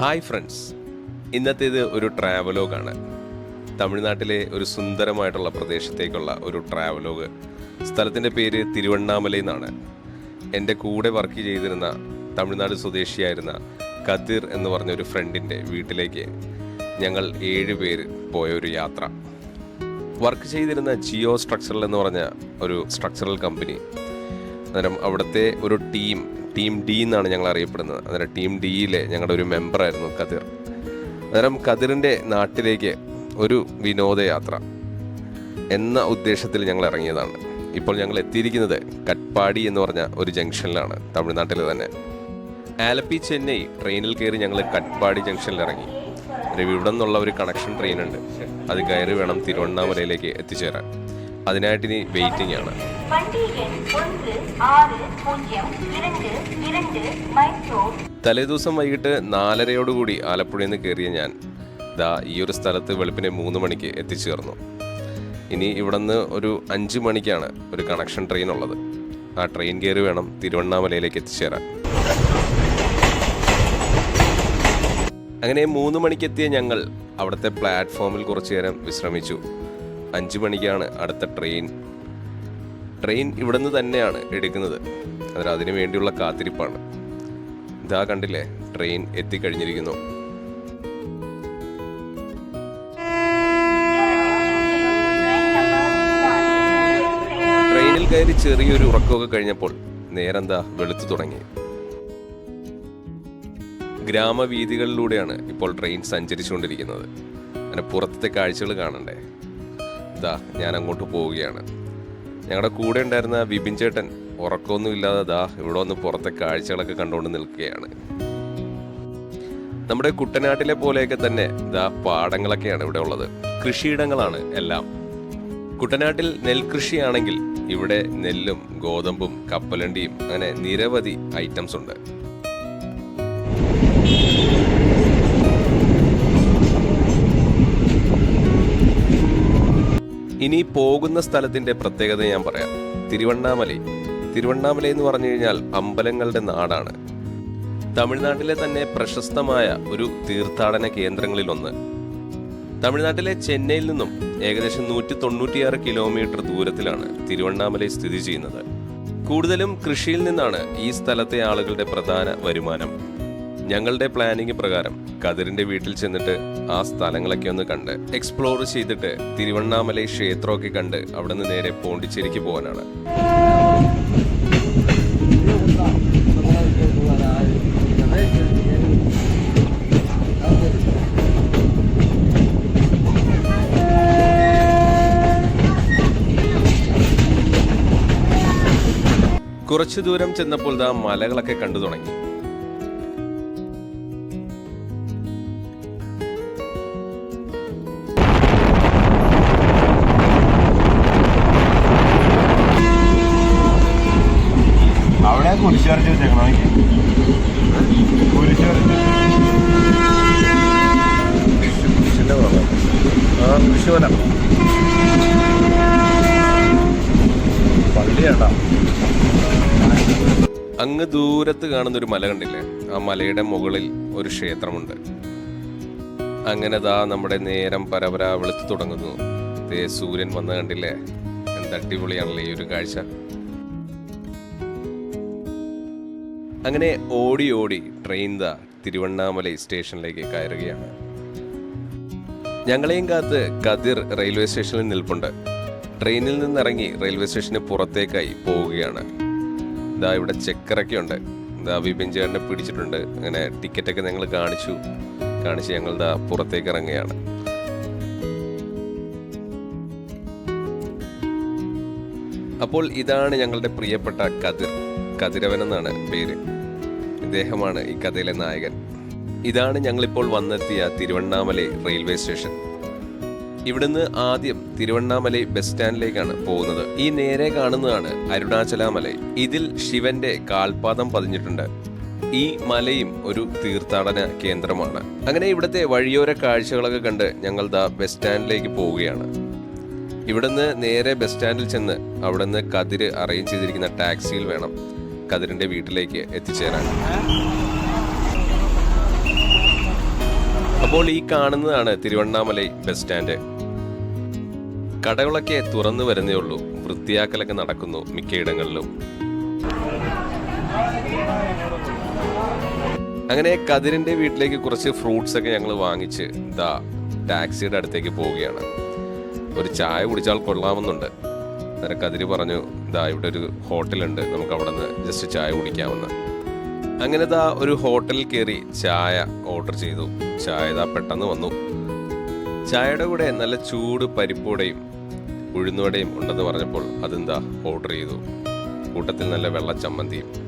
Hi friends ഇന്നത്തേത് ഒരു ട്രാവലോഗാണ് തമിഴ്നാട്ടിലെ ഒരു സുന്ദരമായിട്ടുള്ള പ്രദേശത്തേക്കുള്ള ഒരു ട്രാവലോഗ് സ്ഥലത്തിന്റെ പേര് തിരുവണ്ണാമല എന്നാണ്. എന്റെ കൂടെ വർക്ക് ചെയ്തിരുന്ന തമിഴ്നാട് സ്വദേശിയായിരുന്ന കതിർ എന്ന് പറഞ്ഞ ഒരു ഫ്രണ്ടിന്റെ വീട്ടിലേക്ക് ഞങ്ങൾ ഏഴ് പേര് പോയ ഒരു യാത്ര. വർക്ക് ചെയ്തിരുന്ന ജിയോ സ്ട്രക്ചറൽ എന്ന് പറഞ്ഞ ഒരു സ്ട്രക്ചറൽ കമ്പനി അന്നേരം അവിടുത്തെ ഒരു ടീം ടീം ഡി എന്നാണ് ഞങ്ങൾ അറിയപ്പെടുന്നത്. അന്നേരം ടീം ഡിയിലെ ഞങ്ങളുടെ ഒരു മെമ്പറായിരുന്നു കതിർ അന്നേരം കതിറിന്റെ നാട്ടിലേക്ക് ഒരു വിനോദയാത്ര എന്ന ഉദ്ദേശത്തിൽ ഞങ്ങൾ ഇറങ്ങിയതാണ്. ഇപ്പോൾ ഞങ്ങൾ എത്തിയിരിക്കുന്നത് കട്പാടി എന്ന് പറഞ്ഞ ഒരു ജംഗ്ഷനിലാണ് തമിഴ്നാട്ടിൽ തന്നെ. ആലപ്പി ചെന്നൈ ട്രെയിനിൽ കയറി ഞങ്ങൾ കട്പാടി ജംഗ്ഷനിൽ ഇറങ്ങി. ഇവിടെ നിന്നുള്ള ഒരു കണക്ഷൻ ട്രെയിനുണ്ട് അത് കയറി വേണം തിരുവണ്ണാമലയിലേക്ക് എത്തിച്ചേരാൻ. അതിനായിട്ട് ഇനി വെയിറ്റിംഗ് ആണ്. തലേദിവസം വൈകിട്ട് നാലരയോടുകൂടി ആലപ്പുഴയിൽ നിന്ന് കയറിയ ഞാൻ ദാ ഈ ഒരു സ്ഥലത്ത് വെളുപ്പിനെ മൂന്ന് മണിക്ക് എത്തിച്ചേർന്നു. ഇനി ഇവിടുന്ന് ഒരു അഞ്ച് മണിക്കാണ് ഒരു കണക്ഷൻ ട്രെയിൻ ഉള്ളത്. ആ ട്രെയിൻ കയറി വേണം തിരുവണ്ണാമലയിലേക്ക് എത്തിച്ചേരാൻ. അങ്ങനെ മൂന്ന് മണിക്കെത്തിയ ഞങ്ങൾ അവിടുത്തെ പ്ലാറ്റ്ഫോമിൽ കുറച്ചു നേരം വിശ്രമിച്ചു. അഞ്ച് മണിക്കാണ് അടുത്ത ട്രെയിൻ. ട്രെയിൻ ഇവിടുന്ന് തന്നെയാണ് എടുക്കുന്നത്. അതിന് അതിനു വേണ്ടിയുള്ള കാത്തിരിപ്പാണ്. ഇതാ കണ്ടില്ലേ ട്രെയിൻ എത്തിക്കഴിഞ്ഞിരിക്കുന്നു. ട്രെയിനിൽ കയറി ചെറിയൊരു ഉറക്കമൊക്കെ കഴിഞ്ഞപ്പോൾ നേരെന്താ വെളുത്തു തുടങ്ങി. ഗ്രാമവീഥികളിലൂടെയാണ് ഇപ്പോൾ ട്രെയിൻ സഞ്ചരിച്ചുകൊണ്ടിരിക്കുന്നത്. അങ്ങനെ പുറത്തെ കാഴ്ചകൾ കാണണ്ടേ? ഇതാ ഞാൻ അങ്ങോട്ട് പോവുകയാണ്. ഞങ്ങളുടെ കൂടെ ഉണ്ടായിരുന്ന വിപിൻ ചേട്ടൻ ഉറക്കമൊന്നും ഇല്ലാതെ ദാ ഇവിടെ വന്ന് പുറത്തെ കാഴ്ചകളൊക്കെ കണ്ടുകൊണ്ട് നിൽക്കുകയാണ്. നമ്മുടെ കുട്ടനാട്ടിലെ പോലെയൊക്കെ തന്നെ ദാ പാടങ്ങളൊക്കെയാണ് ഇവിടെ ഉള്ളത്. കൃഷിയിടങ്ങളാണ് എല്ലാം. കുട്ടനാട്ടിൽ നെൽകൃഷിയാണെങ്കിൽ ഇവിടെ നെല്ലും ഗോതമ്പും കപ്പലണ്ടിയും അങ്ങനെ നിരവധി ഐറ്റംസ് ഉണ്ട്. ഇനി പോകുന്ന സ്ഥലത്തിന്റെ പ്രത്യേകത ഞാൻ പറയാം. തിരുവണ്ണാമല. തിരുവണ്ണാമല എന്ന് പറഞ്ഞു കഴിഞ്ഞാൽ അമ്പലങ്ങളുടെ നാടാണ്. തമിഴ്നാട്ടിലെ തന്നെ പ്രശസ്തമായ ഒരു തീർത്ഥാടന കേന്ദ്രങ്ങളിലൊന്ന്. തമിഴ്നാട്ടിലെ ചെന്നൈയിൽ നിന്നും ഏകദേശം നൂറ്റി തൊണ്ണൂറ്റിയാറ് കിലോമീറ്റർ ദൂരത്തിലാണ് തിരുവണ്ണാമല സ്ഥിതി ചെയ്യുന്നത്. കൂടുതലും കൃഷിയിൽ നിന്നാണ് ഈ സ്ഥലത്തെ ആളുകളുടെ പ്രധാന വരുമാനം. ഞങ്ങളുടെ പ്ലാനിങ് പ്രകാരം കതിരിന്റെ വീട്ടിൽ ചെന്നിട്ട് ആ സ്ഥലങ്ങളൊക്കെ ഒന്ന് കണ്ട് എക്സ്പ്ലോർ ചെയ്തിട്ട് തിരുവണ്ണാമല ക്ഷേത്രമൊക്കെ കണ്ട് അവിടെ നിന്ന് നേരെ പോണ്ടിച്ചേരിക്ക് പോകാനാണ്. കുറച്ചു ദൂരം ചെന്നപ്പോൾ ദാ മലകളൊക്കെ കണ്ടു തുടങ്ങി. പള്ളിയാട്ടാ അങ്ങ് ദൂരത്ത് കാണുന്ന ഒരു മല കണ്ടില്ലേ? ആ മലയുടെ മുകളിൽ ഒരു ക്ഷേത്രമുണ്ട്. അങ്ങനെ ദാ നമ്മുടെ നേരം പരപര വെളുത്തു തുടങ്ങുന്നു. ദേ സൂര്യൻ വന്ന് കണ്ടില്ലേ? എന്ത് അടിപൊളിയാണല്ലേ ഈ ഒരു കാഴ്ച. അങ്ങനെ ഓടി ഓടി ട്രെയിൻ ദാ തിരുവണ്ണാമലൈ സ്റ്റേഷനിലേക്ക് കയറുകയാണ്. ഞങ്ങളെയും കാത്ത് കതിർ റെയിൽവേ സ്റ്റേഷനിൽ നിൽപ്പുണ്ട്. ട്രെയിനിൽ നിന്നിറങ്ങി റെയിൽവേ സ്റ്റേഷന് പുറത്തേക്കായി പോവുകയാണ്. ഇതാ ഇവിടെ ചെക്കറൊക്കെ ഉണ്ട് ഇതാ വിപിൻ ചേട്ടനെ പിടിച്ചിട്ടുണ്ട്. അങ്ങനെ ടിക്കറ്റൊക്കെ ഞങ്ങൾ കാണിച്ചു. കാണിച്ച് ഞങ്ങൾ ഇതാ പുറത്തേക്ക് ഇറങ്ങുകയാണ് അപ്പോൾ ഇതാണ് ഞങ്ങളുടെ പ്രിയപ്പെട്ട കതിർ. കതിരവൻ എന്നാണ് പേര്. ഇദ്ദേഹമാണ് ഈ കഥയിലെ നായകൻ. ഇതാണ് ഞങ്ങളിപ്പോൾ വന്നെത്തിയ തിരുവണ്ണാമലൈ റെയിൽവേ സ്റ്റേഷൻ. ഇവിടുന്ന് ആദ്യം തിരുവണ്ണാമലൈ ബസ് സ്റ്റാൻഡിലേക്കാണ് പോകുന്നത്. ഈ നേരെ കാണുന്നതാണ് അരുണാചലാമലൈ. ഇതിൽ ശിവന്റെ കാൽപാദം പതിഞ്ഞിട്ടുണ്ട്. ഈ മലയും ഒരു തീർത്ഥാടന കേന്ദ്രമാണ്. അങ്ങനെ ഇവിടുത്തെ വഴിയോര കാഴ്ചകളൊക്കെ കണ്ട് ഞങ്ങൾ ദാ ബസ് സ്റ്റാൻഡിലേക്ക് പോവുകയാണ്. ഇവിടുന്ന് നേരെ ബസ് സ്റ്റാൻഡിൽ ചെന്ന് അവിടുന്ന് കതിര് അറേഞ്ച് ചെയ്തിരിക്കുന്ന ടാക്സിയിൽ വേണം കതിരിന്റെ വീട്ടിലേക്ക് എത്തിച്ചേരാൻ. അപ്പോൾ ഈ കാണുന്നതാണ് തിരുവണ്ണാമലൈ ബസ് സ്റ്റാൻഡ്. കടകളൊക്കെ തുറന്നു വരുന്നേ ഉള്ളൂ. വൃത്തിയാക്കലൊക്കെ നടക്കുന്നു മിക്കയിടങ്ങളിലും അങ്ങനെ കതിരിന്റെ വീട്ടിലേക്ക് കുറച്ച് ഫ്രൂട്ട്സ് ഒക്കെ ഞങ്ങൾ വാങ്ങിച്ച് ദാ ടാക്സിയുടെ അടുത്തേക്ക് പോവുകയാണ്. ഒരു ചായ കുടിച്ചാൽ കൊള്ളാമെന്നുണ്ട്. അന്നേരം കതിരി പറഞ്ഞു ദാ ഇവിടെ ഒരു ഹോട്ടലുണ്ട് നമുക്ക് അവിടെ നിന്ന് ജസ്റ്റ് ചായ കുടിക്കാമെന്ന്. അങ്ങനെ ദാ ഒരു ഹോട്ടലിൽ കയറി ചായ ഓർഡർ ചെയ്തു. ചായ ദാ പെട്ടെന്ന് വന്നു. ചായയുടെ കൂടെ നല്ല ചൂട് പരിപ്പോടെയും ഉഴുന്നുവടയും ഉണ്ടെന്ന് പറഞ്ഞപ്പോൾ അതെന്താ? ഓർഡർ ചെയ്തു. കൂട്ടത്തിൽ നല്ല വെള്ള ചമ്മന്തിയും